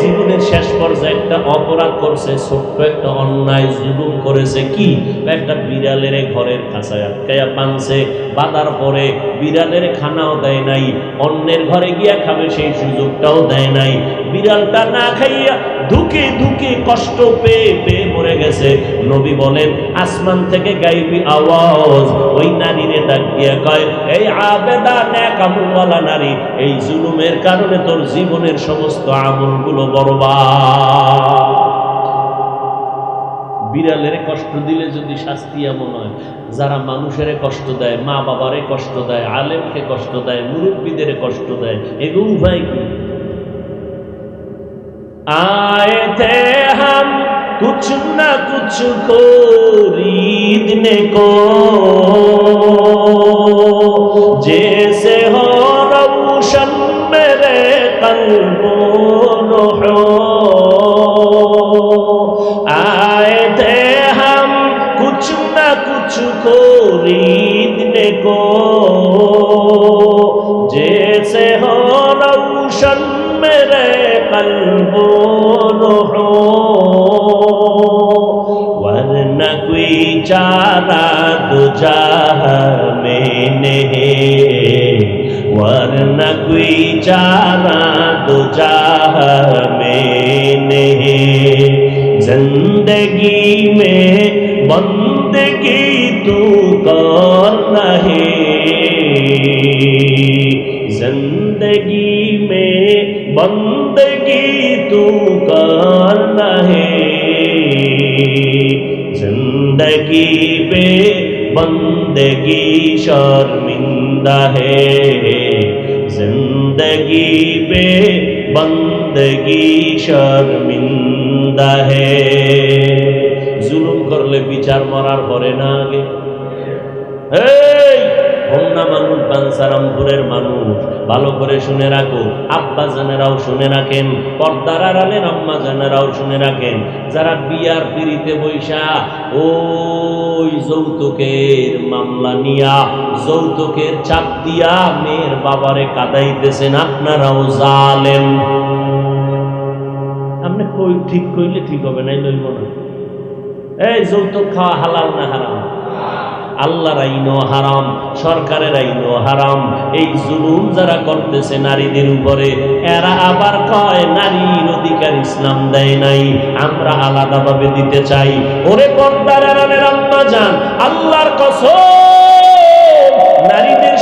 জীবনের শেষ পর্যায়ে একটা অপরাধ করছে, ছোট্ট একটা অন্যায় জুলুম করেছে। কি? একটা বিড়ালের ঘরের কাছায় আটকাইয়া পানছে। বাদার পরে বিড়ালের খানাও দেয় নাই, অন্যের ঘরে গিয়া খাবে সেই সুযোগটাও দেয় নাই। বিড়ালটা না খাইয়া ধুকে ধুকে কষ্ট পেয়ে পেয়ে মরে গেছে। নবী বলেন, আসমান থেকে গাইবি আওয়াজ। ওই নারীরে ডাক কয়, এই আবেদা ন্যাক আমলওয়ালা নারী, এই জুলুমের কারণে তোর জীবনের সমস্ত আমলগুলো বরবাদ। বিড়ালের কষ্ট দিলে যদি শাস্তি এমন হয়, যারা মানুষের কষ্ট দেয় মা বাবারে কষ্ট দেয়, আলেমকে কষ্ট দেয়, মুরব্বীদের কষ্ট দেয়, এগুলো উপায় কি? आए थे हम कुछ न कुछ खरीदने को जैसे हो रोशन मेरे कल्बों हो आए थे हम कुछ न कुछ खरीदने चारा दूजा में नहीं वरना कोई चारा दूजा में नहीं ज़िंदगी में बंदगी तू कर रहे ज़िंदगी में बंदगी तू कर रहे বন্দগি পে বন্দগি শর্মিন্দা হে। জিন্দগি পে বন্দগি শর্মিন্দা হে। জুলুম করলে বিচার মরার পরে না আগে। হ্যাঁ হোমনা মানুষ বাঞ্সারামপুরের মানুষ। ভালো করে শুনে রাখো। আব্বা জানেরাও শুনে রাখেন। পর্দার আড়ালের আম্মা জানেরাও শুনে রাখেন। যারা বিয়ার পিড়িতে বৈশা, ওই যৌতুকের মামলা নিয়া, যৌতুকের চাপ দিয়া মেয়ের বাবারে কাদাইতেছেন। আপনারাও জালেন আপনি কই, ঠিক কইলে ঠিক হবে, নাই লইব না। এই যৌতুক খাওয়া হালাল না হারাম? আল্লাহর আইনও হারাম, সরকারের আইনও হারাম। এই জুলুম যারা করতেছে নারীদের উপরে, এরা আবার কয়, নারীর অধিকার ইসলাম দেয় নাই, আমরা আলাদাভাবে দিতে চাই। ওরে পর্দার যান আল্লাহর কসম।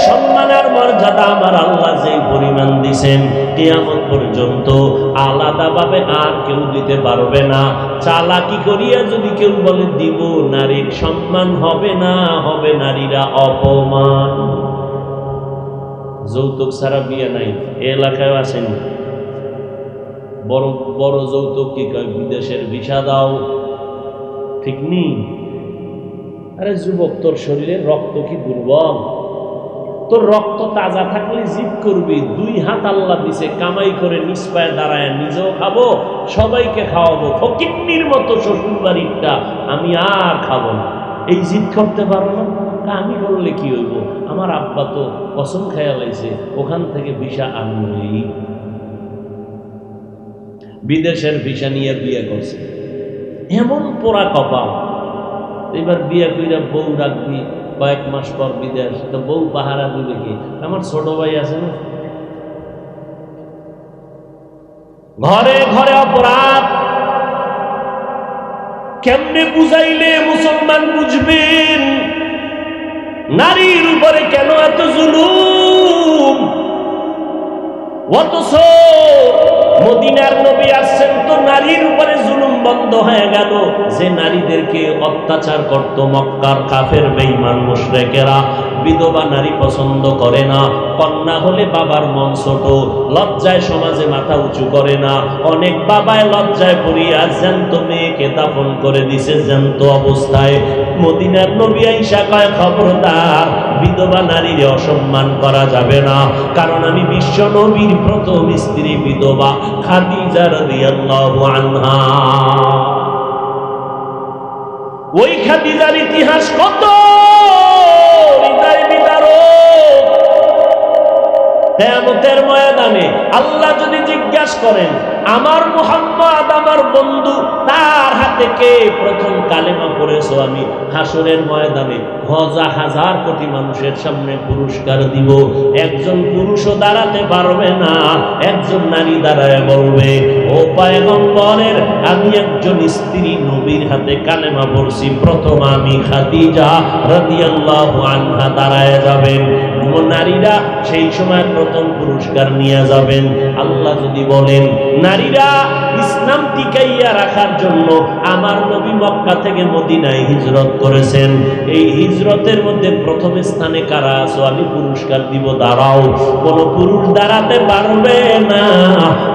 সম্মান আর মর্যাদা আমার আল্লাহ যে পরিমাণ দিছেন, কিয়ামত পর্যন্ত আলাদাভাবে আর কেউ দিতে পারবে না। চালাকি করিয়া যদি কেউ বলে, দিব নারীর সম্মান হবে না, হবে নারীরা অপমান। যৌতুক ছাড়া বিয়ে নাই এলাকায় আসেন বড় বড় যৌতুক কি কয়, বিদেশের ভিসা দাও। ঠিক নেই? আরে যুবক, তোর শরীরে রক্ত কি দুর্বল? তোর রক্ত তাজা থাকলে জিদ করবি। দুই হাত আল্লাহ দিছে, কামাই করে নিষ্পায় দাঁড়ায়, নিজেও খাব, সবাইকে খাওয়াবো। ফকিন্নির মতো শ্বশুর বাড়িরটা আমি আর খাব না। এই জিদ করতে পারো না? তা আমি করলে কি হইব? আমার আব্বা তো কসম খেয়া লাইছে, ওখান থেকে ভিসা আনবই বিদেশের ভিসা নিয়ে বিয়ে করছে। এমন পোড়া কপাল। এবার বিয়ে কইরা বউ রাখবি কয়েক মাস পর বিদেশ। তো বউ পাহারা দিবে কি? আমার ছোট ভাই আছে না? ঘরে ঘরে অপরাধ। কেমনে বুঝাইলে মুসলমান বুঝবেন? নারীর উপরে কেন এত জুলুম? অথচ মদিনার নবী আসছেন তো নারীর উপরে বন্ধ হয়ে গেল। যে নারীদেরকে অত্যাচার করত মক্কার কাফের, বেঈমান মুশরিকেরা, বিধবা নারী পছন্দ করে না, কন্যা হলে বাবার মন ছোট, লজ্জায় সমাজে মাথা উঁচু করে না, অনেক বাবায় লজ্জায় পড়িয়া জ্যান্ত মেয়েকে দাফন করে দিছে জ্যান্ত অবস্থায়। মদিনার নবী আইসা কয়, খবরদার, বিধবা নারীর অসম্মান করা যাবে না। কারণ আমি বিশ্ব নবীর প্রথম স্ত্রী বিধবা আনহা। ওই খাদিজার ইতিহাস কত? ময়দানে আল্লাহ যদি জিজ্ঞাসা করেন আমার মুহাম্মদ, আমার বন্ধু, তার হাতে কে প্রথম কালেমা পড়েছো আমি? হাসরের ময়দানে হাজার হাজার কোটি মানুষের সামনে পুরস্কার দিব। একজন পুরুষও দাঁড়াতে পারবে না, একজন নারী দাঁড়ায় বলবে, ও পায়গম্বরের, আমি একজন স্ত্রী নবীর হাতে কালেমা পড়ছি, প্রথম আমি খাদিজা রাদিয়াল্লাহু আনহা দাঁড়ায় যাবেন। নারীরা সেই সময় প্রথম পুরস্কার নিয়ে যাবেন। আল্লাহ যদি বলেন নারীরা ইসলাম টিকাইয়া রাখার জন্য আমার নবী মক্কা থেকে মদিনায় হিজরত করেছেন। এই হিজরতের মধ্যে প্রথম স্থানে কারা আছো? আমি পুরস্কার দিব, দাঁড়াও। কোন পুরুষ দাঁড়াতে পারবে না।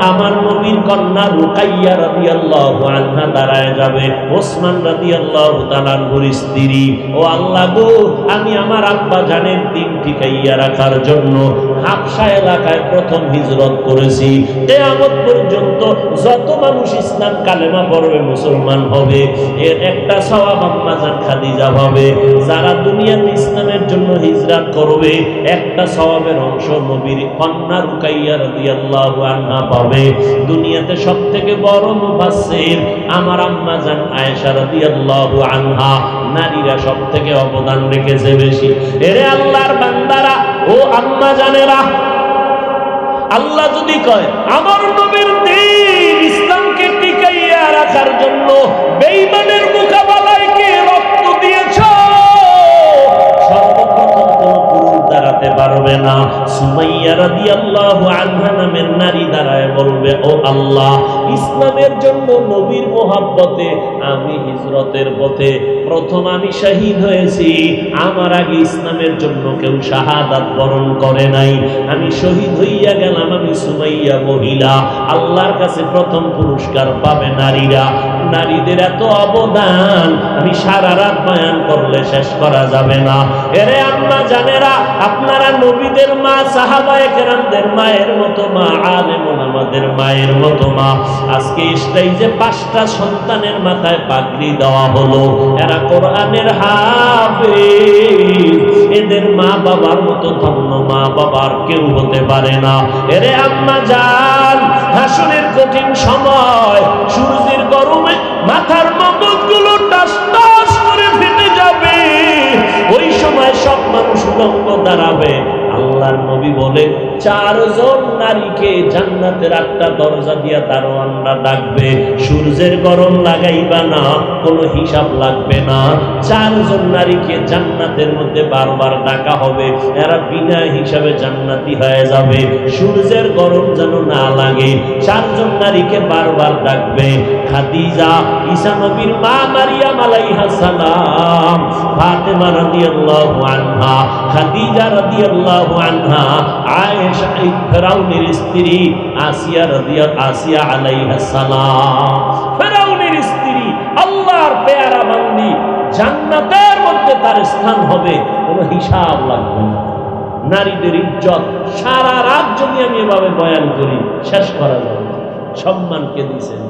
আমার নবীর কন্যা রুকাইয়া রাদিয়াল্লাহু আনহা দাঁড়ায় যাবে। ওসমান রাদিয়াল্লাহু তাআলার স্ত্রী। ও আল্লাহ গো, আমি আমার আব্বা জানের দিন টিকাইয়া রাখার জন্য হাফসা এলাকায় প্রথম হিজরত করেছি। কেয়ামত পর্যন্ত যত মানুষ ইসলাম কালেমা পড়বে, মুসলমান হবে। এর একটা সওয়াব আম্মা জান খাদিজা হবে যারা দুনিয়াতে ইসলামের জন্য হিজরত করবে, একটা সওয়াবের অংশ নবীর কন্যা রুকাইয়া রাদিয়াল্লাহু আনহা পাবে। দুনিয়াতে সবথেকে বড় মুফাসসির আমার আম্মা জান আয়েশা রাদিয়াল্লাহু আনহা। নারীরা সব থেকে অবদান রেখেছে বেশি। এরে আল্লাহর বান্দারা, ও আম্মা জানেরা, আল্লাহ যদি কয়, আমার রাখার জন্য বেইমানের মোকাবেলায় কে রক্ত দিয়েছ? সর্বপ্রথম কোন পুরুষ দাঁড়াতে পারবে না। সুমাইয়া রাদিয়াল্লাহু আনহা নামের নারী দাঁড়ায় বলবে, ও আল্লাহ, ইসলামের জন্য নবীর মোহাব্বতে আমি হিজরতের পথে প্রথম আমি শহীদ হয়েছি। আমার আগে ইসলামের জন্য কেউ শাহাদাত বরণ করে নাই। আমি শহীদ হইয়া গেলাম, আমি সুমাইয়া মহিলা। আল্লাহর কাছে প্রথম পুরস্কার পাবে নারীরা। নারীদের এত অবদান, আমি সারা রাত বয়ান করলে শেষ করা যাবে না। এরে আম্মা জানেরা, আপনারা নবীদের মা, সাহাবায়ে কেরামদের মায়ের মতো মা আলেমন আমাদের মায়ের মতো মা। আজকে স্টেজে পাঁচটা সন্তানের মাথায় পাগড়ি দেওয়া হলো। এরা কোরআনের হাফেজ। এদের মা বাবার মতো ধন্য মা বাবার কেউ হতে পারে না। এরে আম্মা জান হাসনের কঠিন সময়, সূর্যের গরমে মাথার মগজগুলো টাস টাস করে ফেটে যাবে। ওই সময় সব মানুষ উলঙ্গ দাঁড়াবে। আল্লাহর নবী বলে, চারজন নারীকে জান্নাতের একটা দরজা দিয়া দারোয়ানরা ডাকবে। সূর্যের গরম লাগাইবা না, কোনো হিসাব লাগবে না। চারজন নারীকে জান্নাতের মধ্যে বারবার ডাকা হবে। এরা বিনা হিসাবে জান্নাতি হয়ে যাবে। সূর্যের গরম যেন না লাগে। চারজন নারীকে বারবার ডাকবে, খাদিজা, ঈসা নবীর মা মারিয়াম আলাইহা সালাম, ফাতেমা রাদিয়াল্লাহু আনহা, খাদিজা রাদিয়াল্লাহু ফেরাউনের স্ত্রী আসিয়া আসিয়া ফেরাউনের স্ত্রী, আল্লাহর পেয়ারা বান্দি, জান্নাতের মধ্যে তার স্থান হবে, কোনো হিসাব লাগবে নারীদের ইজ্জত, সারা রাত যদি আমি এভাবে বয়ান করি, শেষ করা যাবে। সম্মানকে দিছেন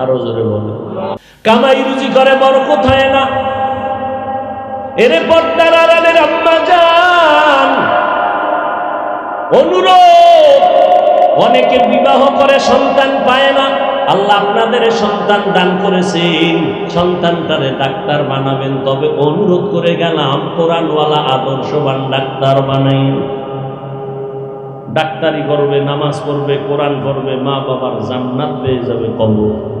আরও জোরে বলে কামাই রুজি করে বড় কোথায় না? এরে পর্দার আড়ালের আম্মা যান অনুরোধ, অনেকে বিবাহ করে, সন্তান পায় না। আল্লাহ আপনাদের সন্তান দান করেছেন। সন্তানটারে ডাক্তার বানাবেন, তবে অনুরোধ করে গেলাম, কোরআনওয়ালা আদর্শবান ডাক্তার বানাই। ডাক্তারি করবে, নামাজ পড়বে, কোরআন পড়বে মা বাবার জান্নাত পেয়ে যাবে কবর।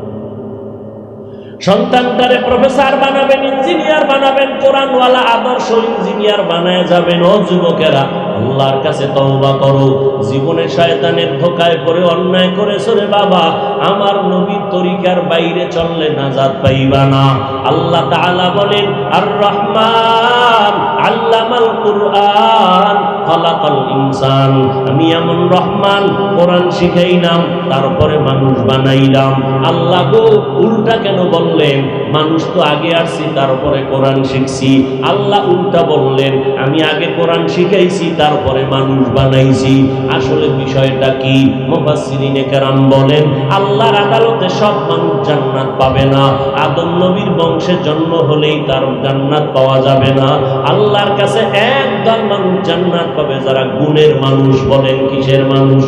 সন্তানটারে প্রফেসর বানাবেন ইঞ্জিনিয়ার বানাবেন কোরআনওয়ালা আদর্শ ইঞ্জিনিয়ার বানায় যাবেন। ও যুবকেরা আল্লাহর কাছে তওবা করো। জীবনে শয়তানের ধোকায় পড়ে, অন্যায় করেছ রে বাবা। আমার নবীর তরিকার বাইরে চললে নাজাত পাইবা না। আল্লাহ তাআলা বলেন আর রহমান আল্লামাল কুরআন, খলাকাল ইনসান। আমি এমন রহমান, কোরআন শিখাইলাম, তারপরে মানুষ বানাইলাম। আল্লাহ গো, উল্টা কেন বললেন? মানুষ তো আগে আসছি, তারপরে কোরআন শিখছি। আল্লাহ উল্টা বললেন, আমি আগে কোরআন শিখাইছি তারপরে মানুষ বানাইছি। আসলে বিষয়টা কি? মুফাসসিরিনে কেরাম বলেন, আল্লাহর আদালতে সব মানুষ জান্নাত পাবে না। আদম নবীর বংশে জন্ম হলেই তার জান্নাত পাওয়া যাবে না। আল্লাহর কাছে একদল মানুষ জান্নাত পাবে, যারা গুণের মানুষ বলেন কিসের মানুষ?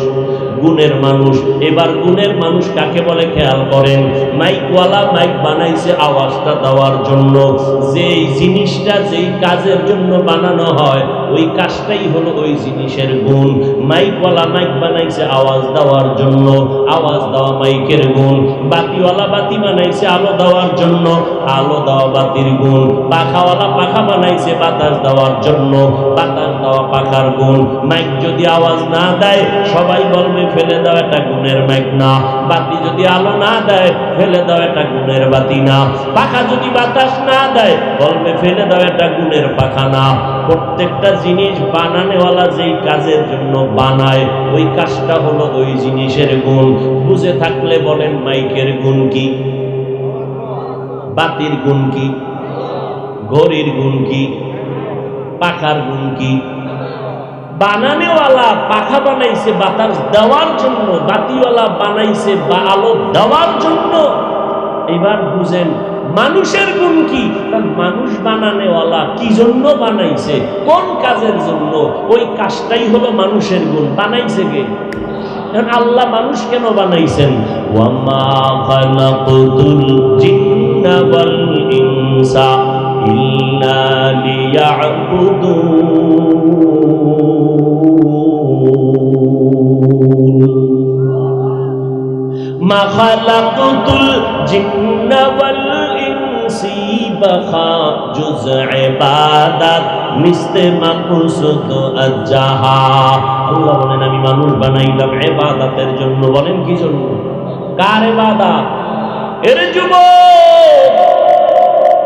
গুণের মানুষ। এবার গুণের মানুষ কাকে বলে খেয়াল করেন? মাইকওয়ালা মাইক বানাইছে আওয়াজটা দেওয়ার জন্য। যেই জিনিসটা যেই কাজের জন্য বানানো হয়, ওই কাজটাই হলো ওই জিনিসের গুণ। মাইকওয়ালা মাইক বানাইছে আওয়াজ দেওয়ার জন্য, আওয়াজ দেওয়া মাইকের গুণ। বাতিওয়ালা বাতি বানাইছে আলো দেওয়ার জন্য, আলো দেওয়া বাতির গুণ। পাখাওয়ালা পাখা বানাইছে বাতাস দেওয়ার জন্য, বাতাস দেওয়া পাখার গুণ। মাইক যদি আওয়াজ না দেয়, সবাই বলবে ফেলে দাও এটা গুণের মাইক না বাতি যদি আলো না দেয়, ফেলে দাও এটা গুণের বাতি না পাখা যদি বাতাস না দেয়, বলবে ফেলে দাও এটা গুণের পাখা না প্রত্যেকটা জিনিস বানানেওয়ালা যেই কাজের জন্য বানায়, ওই কাজটা হলো ওই জিনিসের গুণ। বুঝে থাকলে বলেন মাইকের গুণ কি? বাতির গুণ কি? ঘড়ির গুণ কি? পাখার গুণ কি? বানানেওয়ালা পাখা বানাইছে বাতাস দেওয়ার জন্য, বাতিওয়ালা বানাইছে বা আলো দেওয়ার জন্য। এবার বুঝেন, মানুষের গুণ কি? মানুষ বানানেওয়ালা কি জন্য বানাইছে? কোন কাজের জন্য? ওই কাজটাই হলো মানুষের গুণ। বানাইছে কে? আল্লাহ মানুষ কেন বানাইছেন? ওয়ামা খালাকুতুল জিন্না ওয়াল ইনসা। ইল্লা লিয়াবুদুন মা খালাকুতুল জিন্না ওয়াল ইনসি বাখা জুজ ইবাদাত মিস্তে মাকসুদ আজাহা আল্লাহ বলেন, আমি মানুষ বানাইলাম ইবাদতের জন্য। বলেন কি জন্য? কার ইবাদত? এর যুবক।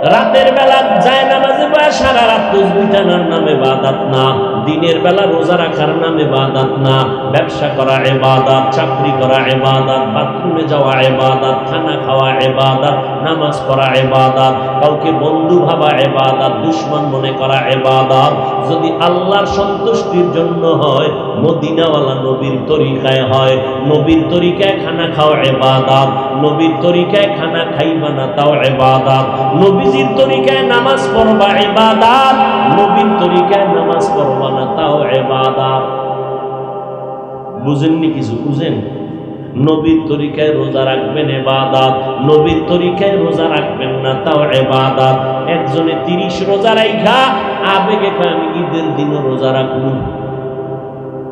রাতের বেলা যায় নামাজে বা সারা রাত তসবি টানার নামে বাদাত না। দিনের বেলা রোজা রাখার নামে বাদাত না। ব্যবসা করা এবাদাত চাকরি করা এবাদাত বাথরুমে যাওয়া এবাদাত খানা খাওয়া এবাদাত নামাজ পড়া এবাদাত কাউকে বন্ধু ভাবা এবাদাত দুশ্মন মনে করা এবাদাত যদি আল্লাহর সন্তুষ্টির জন্য হয়, মদিনাওয়ালা নবীর তরিকায় হয়। নবীর তরিকায় খানা খাওয়া এবাদাত নবীর তরিকায় খানা খাইবা না তাও এবাদাত নবীজির তরিকায় নামাজ পড়বা এবাদাত নবীর তরিকায় নামাজ পড়বা না, তাও এবাদাত বুঝেননি কিছু? বুঝেন? নবীর তরিকায় রোজা রাখবেন এবাদাত, নবীর তরিকায় রোজা রাখবেন না, তাও এবাদাত। একজনে তিরিশ রোজা রাইখা, আবেগে আমি ঈদের দিনও রোজা রাখব।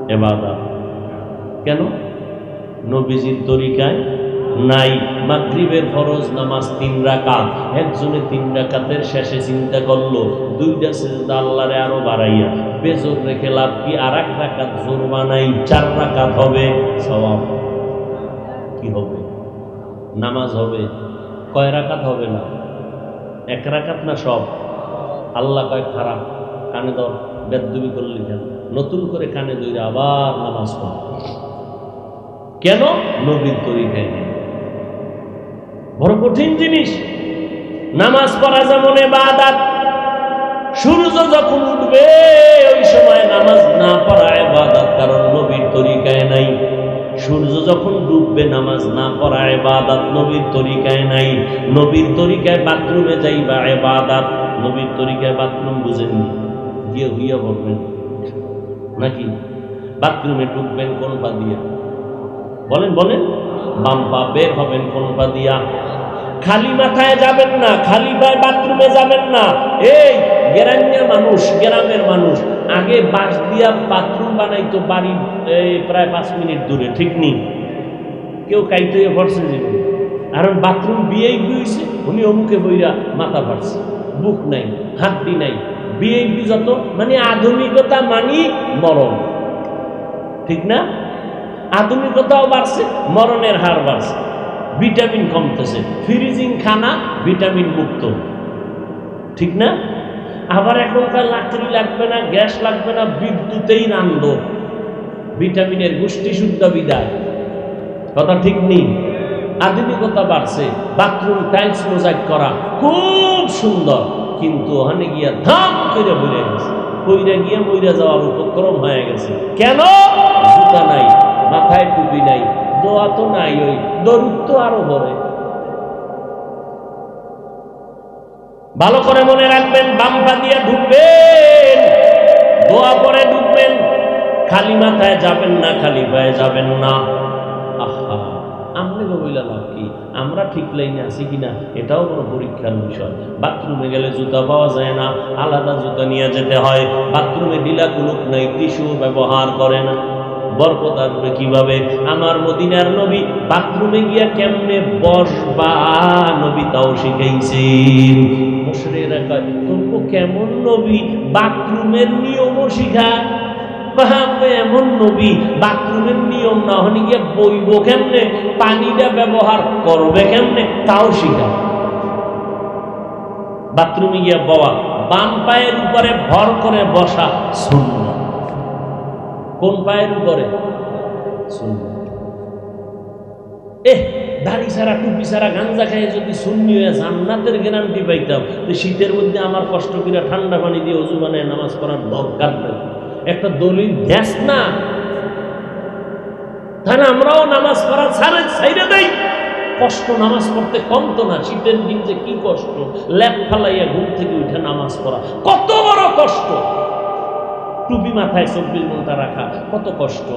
এবাদাত। কেন? নবীজির তরিকায় নাই। মাগরিবের ফরজ নামাজ তিন রাকাত। একজনে তিন রাকাতের শেষে চিন্তা করল, দুইটা সেজদা আল্লাহরে আরও বাড়াইয়া, বেজোর রেখে লাভ কি আর এক রাকাত জোর বানাই, চার রাকাত হবে? সওয়াব। কি হবে? নামাজ হবে। কয় রাকাত হবে না? এক রাকাত না সব? আল্লাহ কয়, খারাপ, কানে দর বেদবি করলি কেন? নতুন করে কানে দইরে আবার নামাজ পড়। কেন? নবীর তরিকায়। নেই বড় কঠিন জিনিস। নামাজ পড়া যেমন এবাদাত সূর্য যখন উঠবে, ওই সময় নামাজ না পড়া এবাদাত কারণ নবীর তরিকায় নাই। সূর্য যখন ডুববে, নামাজ না পড়া এবাদাত নবীর তরিকায় নাই। নবীর তরিকায় বাথরুমে যাই যাইবা এবাদাত নবীর তরিকায় বাথরুম বুঝেননি। গিয়ে হইয়া বলবেন, নাকি? বাথরুমে ঢুকবেন কোন পা দিয়া? বলেন বলেন। বাম পা বের হবেন, কোন পা দিয়া। খালি মাথায় যাবেন না, খালি পায়ে বাথরুমে যাবেন না। এই গ্রাম্য মানুষ, গ্রামের মানুষ, আগে বাঁশ দিয়া বাথরুম বানাইতো এই প্রায় পাঁচ মিনিট দূরে, ঠিক নেই। কেউ কাইতে পড়ছে যাবে আর বাথরুম বিয়েই গিয়েছে উনি অমুকে বইরা মাথা পাড়ছে বুক নাই, হাড্ডি নাই। বিএনপি যত মানে আধুনিকতা মানি মরণ। ঠিক না? আধুনিকতাও বাড়ছে, মরণের হার বাড়ছে। ভিটামিন কমতেছে। ফ্রিজিং খানা ভিটামিন মুক্ত। ঠিক না? আবার এখনকার লাকড়ি লাগবে না, গ্যাস লাগবে না, বিদ্যুতেই রান্ধ ভিটামিনের গোষ্ঠী শুদ্ধ বিদায়। কথা ঠিক নেই? আধুনিকতা বাড়ছে। বাথরুম টাইলস মোজাইক করা খুব সুন্দর, কিন্তু ওখানে গিয়া ধাম করে বইরে গেছে। কইরা গিয়া মইরা যাওয়ার উপক্রম হয়ে গেছে। কেন? জুতা নাই। মাথায় টুপি নাই, দোয়া তো নাই ওই, দরুদ তো আরও বড় ভালো করে মনে রাখবেন বাম্পা দিয়ে ঢুকবেন, দোয়া পরে ঢুকবেন, খালি মাথায় যাবেন না, খালি পায়ে যাবেন না। আহা, আমনে বইলা লাভ কি? আমরা ঠিক লাইনে আছি কিনা? এটাও বড় পরীক্ষার বিষয়। বাথরুমে গেলে জুতা পাওয়া যায় না, আলাদা জুতা নিয়ে যেতে হয়, বাথরুমে ঢিলা কুলুক নাই, টিস্যু ব্যবহার করে না। বরকত আসবে কীভাবে? আমার মদিনার নবী বাথরুমে গিয়া কেমনে বসবা? নবী তাও শিখাইছেন। কেমন নবী বাথরুমের নিয়মও বাহাবে এমন নবী বাথরুমের নিয়ম না হলে গিয়ে বইব কেমনে? পানিটা ব্যবহার করবে কেমনে? তাও শিখা। বাথরুমে গিয়ে বাবা বাম পায়ের উপরে ভর করে বসা শূন্য কোন পায়ের উপরে? এহ, দাড়ি ছাড়া, টুপি ছাড়া, গাঞ্জা খাইয়ে যদি শূন্য হয়ে জান্নাতের গ্যারান্টি পাইতাম, তো শীতের মধ্যে আমার কষ্ট করে ঠান্ডা পানি দিয়ে অজু বানায় নামাজ পড়ার দরকার নেই। একটা দলিল গ্যাস না। তাহলে আমরাও নামাজ পড়া ছাড়ে ছাইরে দেই। কষ্ট নামাজ পড়তে কম তো না, শীতের দিন যে কি কষ্ট। ল্যাপ ফালাইয়া ঘুম থেকে উঠে নামাজ পড়া। কত বড় কষ্ট। টুপি মাথায় চব্বিশ ঘণ্টা রাখা, কত কষ্ট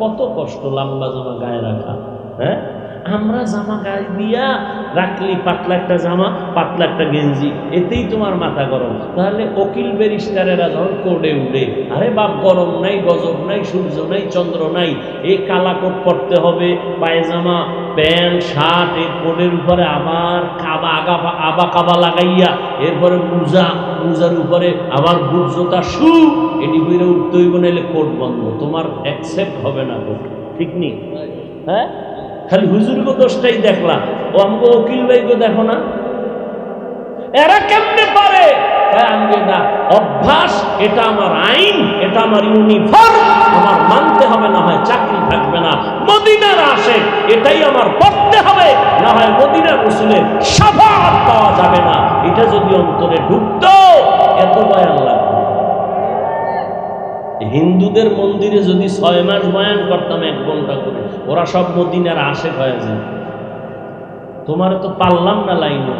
কত কষ্ট লম্বা জামা গায়ে রাখা হ্যাঁ? আমরা জামা গায়ে দিয়া রাখলি পাতলা একটা জামা, পাতলা একটা গেঞ্জি, এতেই তোমার মাথা গরম। তাহলে উকিল ব্যারিস্টারেরা যখন কোর্টে উঠে, আরে বাপ গরম নাই, গজব নাই, সূর্য নাই, চন্দ্র নাই, এই কালা কোট পরতে হবে, পায়জামা প্যান্ট, শার্ট এর কোটের উপরে আবার কাবা, আগা, আবা কাবা লাগাইয়া, এরপরে মুজা, মুজার উপরে আবার বুট, জোতা, শু, এটি বইরে উঠতে হইব নাহলে কোট বন্ধ তোমার অ্যাকসেপ্ট হবে না কোট, ঠিক নেই হ্যাঁ? খালি হুজুরগো দোষটাই দেখলাম। ও আমাকে উকিল ভাইকে দেখো না। এরা কেমনে পারে? অভ্যাস, এটা আমার আইন, এটা আমার ইউনিফর্ম আমার মানতে হবে, না হয় চাকরি থাকবে না। মদিনার আসে এটাই আমার পড়তে হবে, না হয় মদিনার পাওয়া যাবে না। এটা যদি অন্তরে ঢুকতো, এত বয়ান লাগবে হিন্দুদের মন্দিরে যদি ছয় মাস বয়ান করতাম, এক ঘণ্টা করে, ওরা সব মদিনার আশেক হয়ে যায় তোমার তো পারলাম না লাইনে।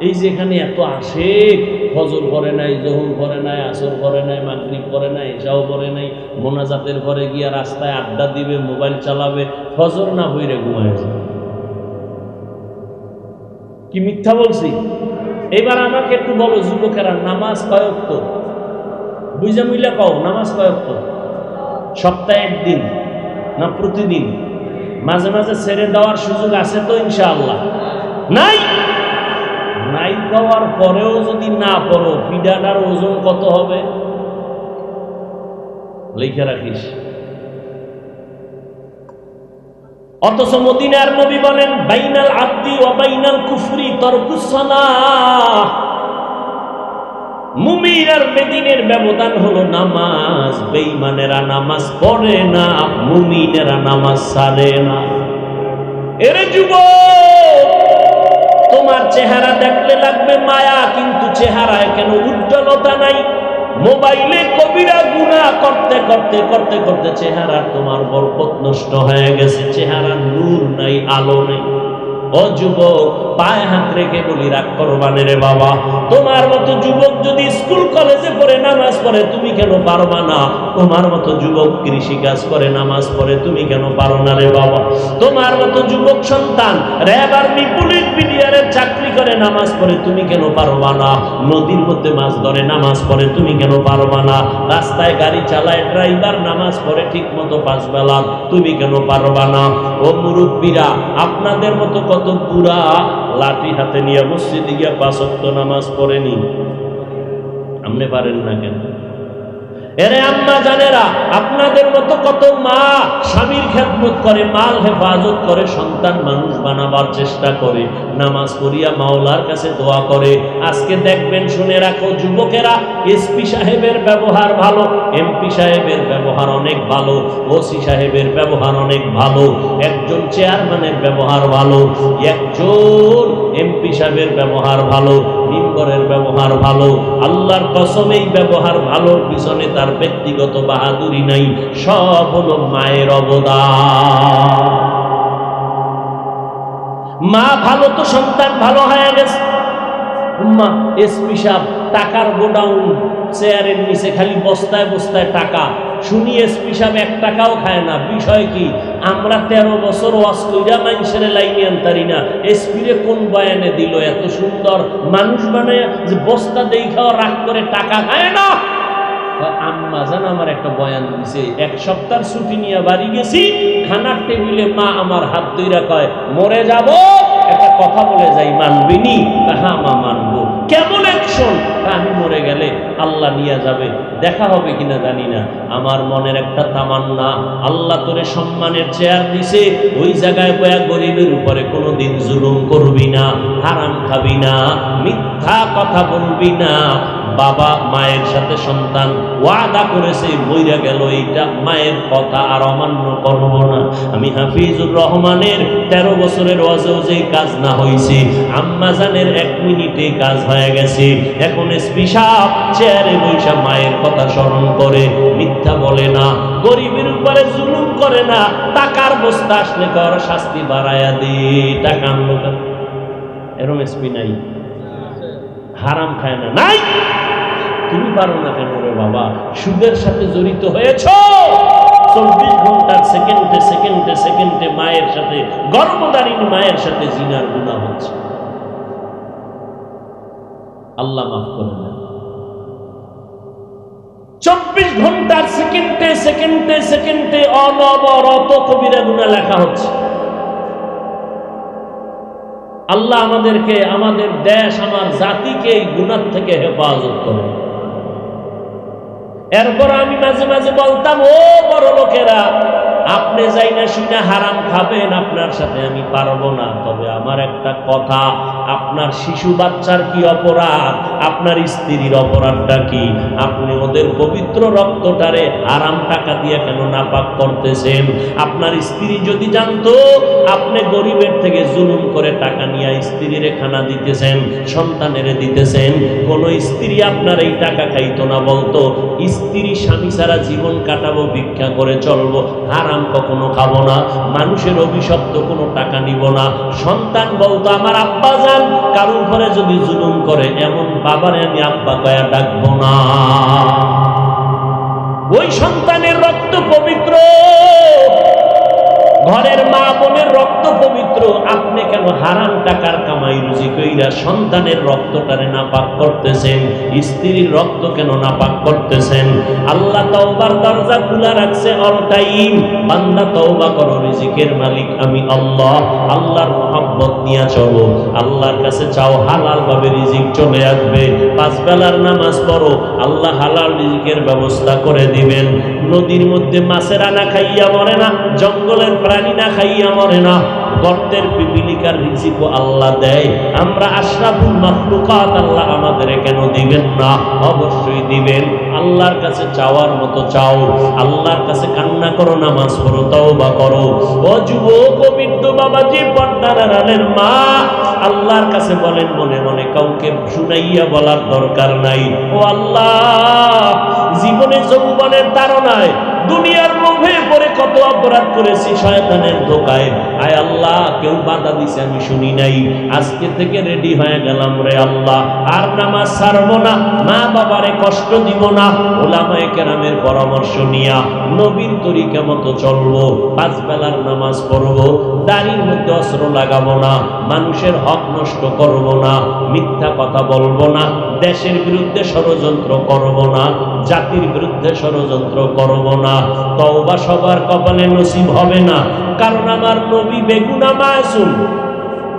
এই যে এখানে এত আসে, ফজর করে নাই, জহুর করে নাই, আসর করে নাই, মাগরিব করে নাই এসাও করে নাই, মোনাজাতের ঘরে গিয়া রাস্তায় আড্ডা দিবে, মোবাইল চালাবে, ফজর না হইরে যায়। কি মিথ্যা বলছি? এবার আমাকে একটু বলো, যুবকেরা, নামাজ কয়ক তো বুঝা মিলে কও, নামাজ কয়ক তো সপ্তাহে একদিন না প্রতিদিন? মাঝে মাঝে ছেড়ে দেওয়ার সুযোগ আছে তো ইনশাআল্লাহ? নাই! নাই দেওয়ার পরেও যদি না পড়ো পিডাটার ওজন কত হবে? লিখে রাখিস। অথচ মদিনার নবী বলেন, বাইনাল আব্দি ও বাইনাল কুফরি তরকুসলাহ মুমির আর ব্যবধান হলো নামাজ। বেঈমানেরা নামাজ পড়ে না, মুমিনেরা নামাজ সারে না। এর যুব তোমার চেহারা দেখলে লাগবে মায়া, কিন্তু চেহারায় কেন উজ্জ্বলতা নাই? মোবাইলে কবিরা গুণা করতে করতে করতে করতে চেহারা তোমার বরকত নষ্ট হয়ে গেছে। চেহারা নূর নাই, আলো নেই। ও যুবক, পায়ে হাত রেখে বলি, রাগ করবানে রে বাবা, তোমার মতো যুবক যদি স্কুল, কলেজে পড়ে, নামাজ পড়ে, তুমি কেন পারবা না? তোমার মতো যুবক কৃষি কাজ করে, নামাজ পড়ে, তুমি কেন পারো না রে বাবা? তোমার মতো যুবক সন্তান, র্যাব চাকরি করে, নামাজ পড়ে, তুমি কেন পারবা না? নদীর মধ্যে মাছ ধরে, নামাজ পড়ে, তুমি কেন পারবা না? রাস্তায় গাড়ি চালায়, ড্রাইভার নামাজ পড়ে ঠিক মতো পাঁচ বেলা, তুমি কেন পারবা না? ও মুরব্বীরা, আপনাদের মতো কত বুড়া লাঠি হাতে নিয়ে মসজিদে গিয়া পাঁচক্ত নামাজ পড়েনি। আপনি পারেন না কেন? এরে আম্মা জানেরা, আপনাদের মতো কত মা স্বামীর খেদমত করে, মাল হেফাজত করে, সন্তান মানুষ বানাবার চেষ্টা করে, নামাজ পড়িয়া মাওলার কাছে দোয়া করে। আজকে দেখবেন, শুনে রাখো, যুবকেরা, এসপি সাহেবের ব্যবহার ভালো, এমপি সাহেবের ব্যবহার অনেক ভালো, ওসি সাহেবের ব্যবহার অনেক ভালো, একজন চেয়ারম্যানের ব্যবহার ভালো, একজন এমপি সাহেবের ব্যবহার ভালো মিম্বরের ব্যবহার ভালো, আল্লাহর কসম এই ব্যবহার ভালোর পিছনে তার ব্যক্তিগত বাহাদুরি নাই, সব হলো মায়ের অবদান। মা ভালো তো, সন্তান ভালো হয়ে গেছে। মা এসপি সাহেব, টাকার গোডাউন, চেয়ারের নিচে খালি বস্তায় বস্তায় টাকা। শুনি এসপি সাহেব এক টাকাও খায় না। বিষয় কি? আমরা তেরো বছর ওয়াজ কইরা মানুষের লাইনে আনতারি না। এসপিরে কোন বয়ানে দিল এত সুন্দর মানুষ মানে যে বস্তা দেই খাওয়া রাগ করে টাকা খায় না? আম্মা জান আমার একটা বয়ান দিছে। এক সপ্তাহ ছুটি নিয়ে বাড়ি গেছি, খানার টেবিলে মা আমার হাত ধইরা কয়, মরে যাব? একটা কথা বলে যাই মানবিনি হ্যাঁ মা মানবো। কেমন অ্যাকশন আমি মরে গেলে আল্লাহ নিয়ে যাবে। দেখা হবে কিনা জানি না। আমার মনের একটা তামান্না। আল্লাহ তোরে সম্মানের চেয়ার দিছে। ওই জায়গায় বয়া গরিবের উপরে কোনো দিন জুলুম করবি না, হারাম খাবি না, মিথ্যা কথা বলবি না। বাবা, মায়ের সাথে সন্তান ওয়াদা করেছে বইরা গেল, এইটা মায়ের কথা আর অমান্য করব না। আমি হাফিজুর রহমানের তেরো বছরের ওয়াজেও যে কাজ না হয়েছে আম্মাজানের এক মিনিটে কাজ হয়ে গেছে। এখন এসপি সাহেব চেয়ারে বৈশা মায়ের কথা স্মরণ করে, মিথ্যা বলে না, গরিবের উপরে জুলুম করে না, টাকার বস্তা আসলে কর শাস্তি বাড়ায়া দে টাকা আনলো এরম এসপি নাই। হারাম খায় না। নাই! তুমি পারো না কেন রে বাবা? সুদের সাথে জড়িত হয়েছ? চব্বিশ ঘণ্টার সেকেন্ডে সেকেন্ডে সেকেন্ডে মায়ের সাথে গর্ভদারিণী মায়ের সাথে জিনার গুণা হচ্ছে। আল্লাহ মাফ করে দেন। চব্বিশ ঘণ্টার সেকেন্ডে সেকেন্ডে সেকেন্ডে অনবরত কবিরা গুণা লেখা হচ্ছে। আল্লাহ আমাদেরকে, আমাদের দেশ, আমার জাতিকে এই গুণার থেকে হেফাজত করে এরপর আমি মাঝে মাঝে বলতাম ও বড় লোকেরা আপনি যাই না শুনে হারাম খাবেন, আপনার সাথে আমি পারব না। তবে আমার একটা কথা, আপনার শিশু বাচ্চার কি অপরাধ? আপনার স্ত্রীর অপরাধটা কি? আপনি ওদের পবিত্র রক্তটারে আরাম টাকা দিয়ে কেন নাপাক করতেছেন? আপনার স্ত্রী যদি জানতো, আপনি গরিবের থেকে জুলুম করে টাকা নিয়ে স্ত্রীর খানা দিতেছেন, সন্তানের দিতেছেন, কোন স্ত্রী আপনার এই টাকা খাইতো না, বলতো, স্ত্রী স্বামী সারা জীবন কাটাবো, ভিক্ষা করে চলবো, হারাম কখনো খাব না, মানুষের অভিশপ্ত কোনো টাকা নিব না। সন্তান বলতো আমার আব্বা যান কারোর ঘরে যদি জুলুম করে, এমন বাবারে আমি আব্বা কয়া ডাকবো না। ওই সন্তানের রক্ত পবিত্র ঘরের মা বোনের রক্ত পবিত্র, আপনি কেন হারাম টাকার কামাই রুজি কইরা সন্তানের রক্তটারে নাপাক করতেছেন? স্ত্রীর রক্ত কেন নাপাক করতেছেন? আল্লাহ তওবার দরজা খোলা রাখছে অল টাইম বান্দা তওবা করো, রিজিকের মালিক আমি আল্লাহ। আল্লাহর মহব্বত নিয়ে চলো। আল্লাহর কাছে চাও হালাল ভাবে রিজিক চলে আসবে। পাঁচ বেলার নামাজ পড়ো, আল্লাহ হালাল রিজিকের ব্যবস্থা করে দিবেন। নদীর মধ্যে মাছের আনা খাইয়া মরে না, জঙ্গলের প্রাণী না খাইয়া মরে না, গর্তের পিপিলিকার রিজিকও আল্লাহ দেয়। আমরা আশরাফুল মাহলুকাত আল্লাহ আমাদের কেন দিবেন না? অবশ্যই দিবেন। আল্লাহর কাছে চাওয়ার মতো চাও, আল্লাহর কাছে কান্না করো, নামাজ পড়ো, তওবা করো। ও যুবক, ও বৃদ্ধ বাবাজি, পর্দার আড়ালের মা, আল্লাহর কাছে বলেন, মনে মনে কাউকে শুনাইয়া বলার দরকার নাই। ও আল্লাহ, জীবনে যৌবনের তারনায় দুনিয়ার লোভে পরে কত অপরাধ করেছি, শয়তানের ধোকায়। আয় আল্লাহ, কেউ বাধা দিছে, আমি শুনি নাই। আজকে থেকে রেডি হয়ে গেলাম রে আল্লাহ। আর নামাজ ছাড়বো না, মা বাবারে কষ্ট দিব না ওলামায়ে কেরামের পরামর্শ নিয়া নবীন তরিকা মতো চলবো, পাঁচ বেলার নামাজ মধ্যে অস্ত্র লাগাবো না, মানুষের হক নষ্ট করব না, মিথ্যা কথা বলব না, দেশের বিরুদ্ধে ষড়যন্ত্র করব না, জাতির বিরুদ্ধে ষড়যন্ত্র করব না, তওবা সবার কপালে নসিব হবে না, কারণ আমার নবী বেগুনা মাসুম।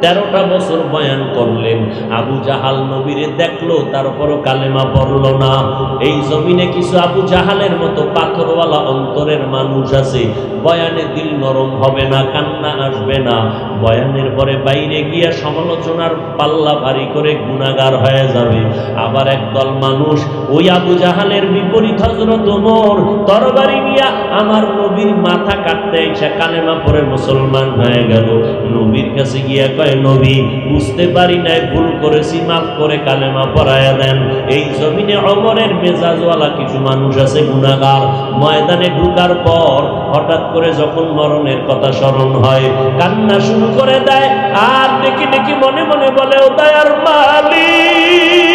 তেরোটা বছর বয়ান করলেন। আবু জাহাল নবীরে দেখল, তারপরও কালেমা পড়ল না। এই জমিনে কিছু আবু জাহালের মতো পাথরওয়ালা অন্তরের মানুষ আছে বয়ানে দিল নরম হবে না, কান্না আসবে না। বয়ানের পরে বাইরে গিয়া সমালোচনার পাল্লা ভারী করে গুণাগার হয়ে যাবে। আবার একদল মানুষ ওই আবু জাহালের বিপরীত হজরত ওমর তরবারি নিয়া আমার নবীর মাথা কাটতে এসে কালেমা পরে মুসলমান হয়ে গেল। নবীর কাছে গিয়া কয়, নবী, বুঝতে পারি নাই, ভুল করেছি, মাফ করে কালেমা পরায়া দেন। এই জমিনে অমরের মেজাজওয়ালা কিছু মানুষ আছে গুণাগার। ময়দানে ঢুকার পর হঠাৎ করে যখন মরণের কথা স্মরণ হয়, কান্না শুরু করে দেয়। আর দেখি দেখি মনে মনে বলে, ও আর মালিক।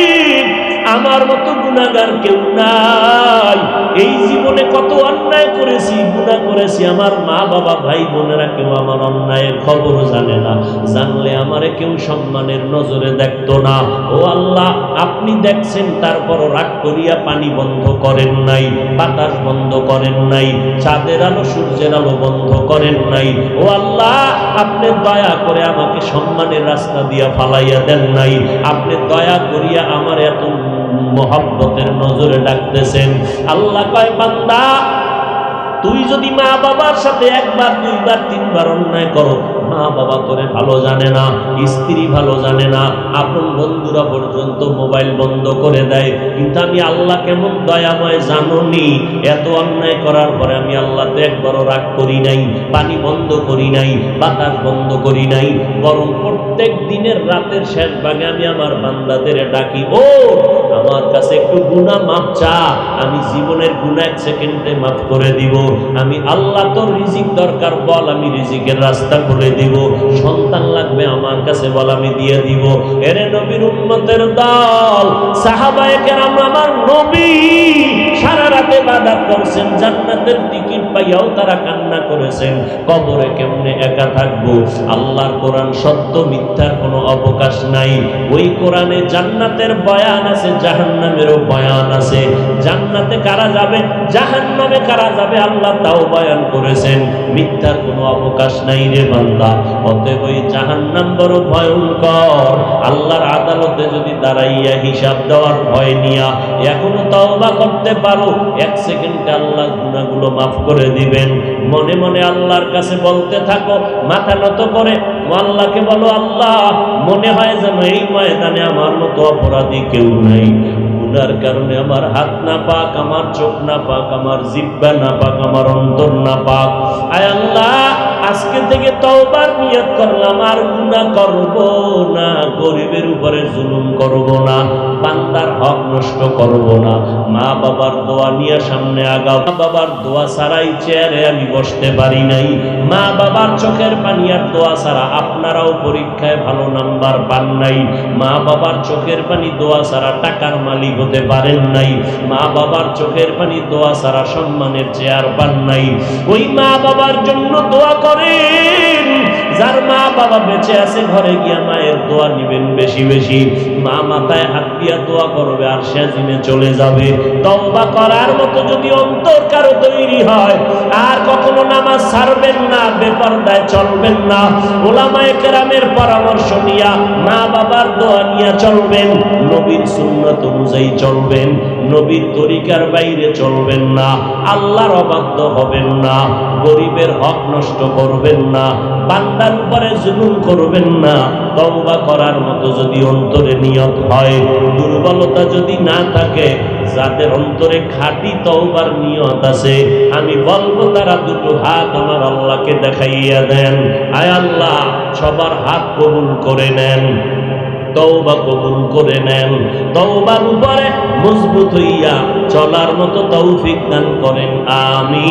আমার মতো গুণাগার কেউ নাই। এই জীবনে কত অন্যায় করেছি, গুণা করেছি। আমার মা, বাবা, ভাই, বোনেরা কেউ আমার অন্যায়ের খবর জানে না। জানলে আমারে কেউ সম্মানের নজরে দেখতো না। ও আল্লাহ, আপনি দেখছেন তারপরও রাগ করিয়া পানি বন্ধ করেন নাই, বাতাস বন্ধ করেন নাই, চাঁদের আলো, সূর্যের আলো বন্ধ করেন নাই। ও আল্লাহ, আপনি দয়া করে আমাকে সম্মানের রাস্তা দিয়া ফালাইয়া দেন নাই। আপনি দয়া করিয়া আমার এত মহব্বতের নজরে ডাকতেছেন। আল্লাহ কয়, বান্দা, তুই যদি মা বাবার সাথে একবার, দুইবার, তিনবার অন্যায় করো মা বাবা তোরে ভালো জানে না, স্ত্রী ভালো জানে না, আপন বন্ধুরা পর্যন্ত মোবাইল বন্ধ করে দেয়। কিন্তু আমি আল্লাহ কেমন দয়াময় জাননি, এত অন্যায় করার পরে আমি আল্লাহ তো একবারও রাগ করি নাই, পানি বন্ধ করি নাই, বাতাস বন্ধ করি নাই, বরং প্রত্যেক দিনের রাতের শেষ ভাগে আমি আমার বান্দাদের ডাকি, ও, আমার কাছে একটু গুণা মাপ চা, আমি জীবনের গুণা এক সেকেন্ডে মাফ করে দিব। আমি আল্লাহ তোর রিজিক দরকার, বল, আমি রিজিকের রাস্তা খুলে দিব, সন্তান লাগবে আমার কাছে বল, আমি দিয়ে দিব। এরে নবীর উন্নতের দল, সাহাবায়ে কেরাম আমার নবী, সারা রাতে বাধা করছেন, জান্নাতের টিকিট পাইয়াও তারা কান্না করেছেন। কবরে কেমনে একা থাকব? আল্লাহর কোরআন সত্য, মিথ্যার কোনো অবকাশ নাই। ওই কোরআনে জান্নাতের বয়ান আছে, জাহান্নামেরও বয়ান আছে। জান্নাতে কারা যাবে? জাহান্নামে কারা যাবে? আল্লাহ তাও বয়ান করেছেন। মিথ্যার কোনো অবকাশ নাই রে বান্দা। অতএব ওই জাহান্নাম বড় ভয়ঙ্কর। আল্লাহর আদালতে যদি দাঁড়াইয়া হিসাব দেওয়ার ভয় নিয়া এখনও তওবা করতে পারো, এক সেকেন্ডে আল্লাহ গুনাহগুলো মাফ করে দিবেন। মনে মনে আল্লাহর কাছে বলতে থাকো, মাথা নত করে আল্লাহকে বলো, আল্লাহ, মনে হয় যেন এই ময়দানে আমার মতো অপরাধী কেউ নাই। গুনার কারণে আমার হাত না পাক, আমার চোখ না পাক, আমার জিব্বা না পাক, আমার অন্তর না পাক। আয় আল্লাহ আজকে থেকে তওবার নিয়ত করলাম, আর গুনাহ করব না, গরিবের উপরে জুলুম করব না, বান্দার হক নষ্ট করব না। মা বাবার দোয়া নিয়ে সামনে আগাও। মা বাবার দোয়া ছাড়াই চেয়ারে আমি বসতে পারি নাই। মা বাবার চোখের পানি আর দোয়া ছাড়া আপনারাও পরীক্ষায় ভালো নাম্বার পান নাই। মা বাবার চোখের পানি দোয়া ছাড়া টাকার মালিক হতে পারেন নাই। মা বাবার চোখের পানি দোয়া ছাড়া সম্মানের চেয়ার পান নাই। ওই মা বাবার জন্য দোয়া করেন। যার মা বাবা বেঁচে আছে, ঘরে গিয়া মায়ের দোয়া নিবেন বেশি বেশি। মা মাথায় হাত দিয়া দোয়া করবে, আর সে দিনে চলে যাবে। করার মতো যদি অন্তর কারও তৈরি হয়, আর কখনো নামাজ ছাড়বেন না চলবেন না। কেরামের পরামর্শ নিয়া মা বাবার দোয়া নিয়া চলবেন। নবীর সুন্নত অনুযায়ী চলবেন। নবীর তরিকার বাইরে চলবেন না। আল্লাহর অবাধ্য হবেন না। গরিবের হক নষ্ট করবেন না, বান্দার উপরে জুলুম করবেন না, তওবা করার মতো যদি অন্তরে নিয়ত হয়, দুর্বলতা যদি না থাকে, যাদের অন্তরে খাঁটি তওবার নিয়ত আছে, আমি বলব তারা দুটো হাত আমার আল্লাহকে দেখাইয়া দেন। আয় আল্লাহ, সবার হাত কবুল করে নেন, তওবা কবুল করে নেন। তওবার উপরে মজবুত হইয়া চলার মতো তৌফিক দান করেন, আমিন।